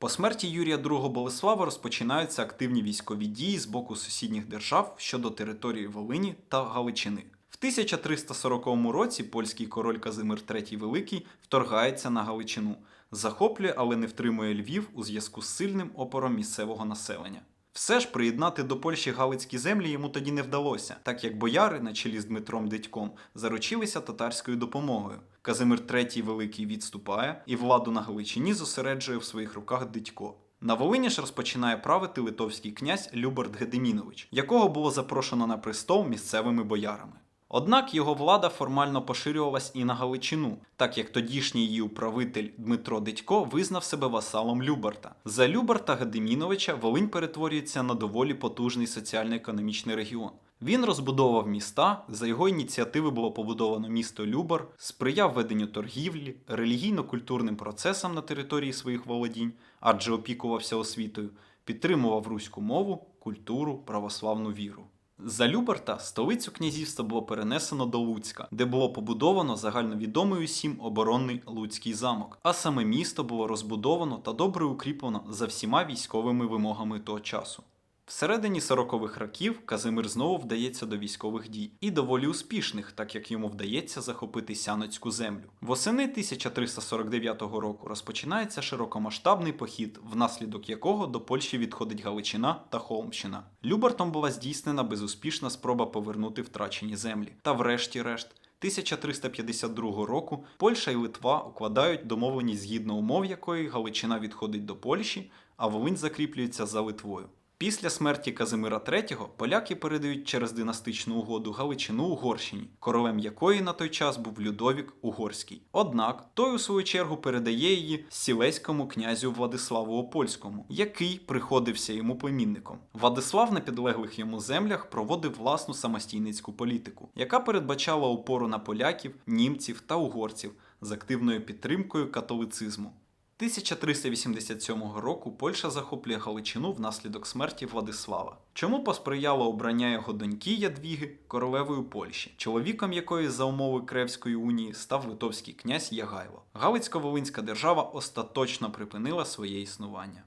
По смерті Юрія II Болеслава розпочинаються активні військові дії з боку сусідніх держав щодо території Волині та Галичини. В 1340 році польський король Казимир III Великий вторгається на Галичину, захоплює, але не втримує Львів у зв'язку з сильним опором місцевого населення. Все ж приєднати до Польщі галицькі землі йому тоді не вдалося, так як бояри, на чолі з Дмитром Дидьком, заручилися татарською допомогою. Казимир III Великий відступає і владу на Галичині зосереджує в своїх руках Дидько. На Волині ж розпочинає правити литовський князь Любард Гедемінович, якого було запрошено на престол місцевими боярами. Однак його влада формально поширювалась і на Галичину, так як тодішній її управитель Дмитро Дидько визнав себе васалом Любарта. За Любарта Гедеміновича Волинь перетворюється на доволі потужний соціально-економічний регіон. Він розбудовував міста, за його ініціативи було побудовано місто Любар, сприяв веденню торгівлі, релігійно-культурним процесам на території своїх володінь, адже опікувався освітою, підтримував руську мову, культуру, православну віру. За Любарта столицю князівства було перенесено до Луцька, де було побудовано загальновідомий усім оборонний Луцький замок. А саме місто було розбудовано та добре укріплено за всіма військовими вимогами того часу. Всередині 40-х років Казимир знову вдається до військових дій і доволі успішних, так як йому вдається захопити Сяноцьку землю. Восени 1349 року розпочинається широкомасштабний похід, внаслідок якого до Польщі відходить Галичина та Холмщина. Любартом була здійснена безуспішна спроба повернути втрачені землі. Та врешті-решт. 1352 року Польща і Литва укладають домовленість згідно умов якої Галичина відходить до Польщі, а Волинь закріплюється за Литвою. Після смерті Казимира III поляки передають через династичну угоду Галичину Угорщині, королем якої на той час був Людовік Угорський. Однак той у свою чергу передає її сілеському князю Владиславу Опольському, який приходився йому племінником. Владислав на підлеглих йому землях проводив власну самостійницьку політику, яка передбачала опору на поляків, німців та угорців з активною підтримкою католицизму. 1387 року Польща захоплює Галичину внаслідок смерті Владислава. Чому посприяло обрання його доньки Ядвіги королевою Польщі, чоловіком якої за умови Кревської унії став литовський князь Ягайло. Галицько-Волинська держава остаточно припинила своє існування.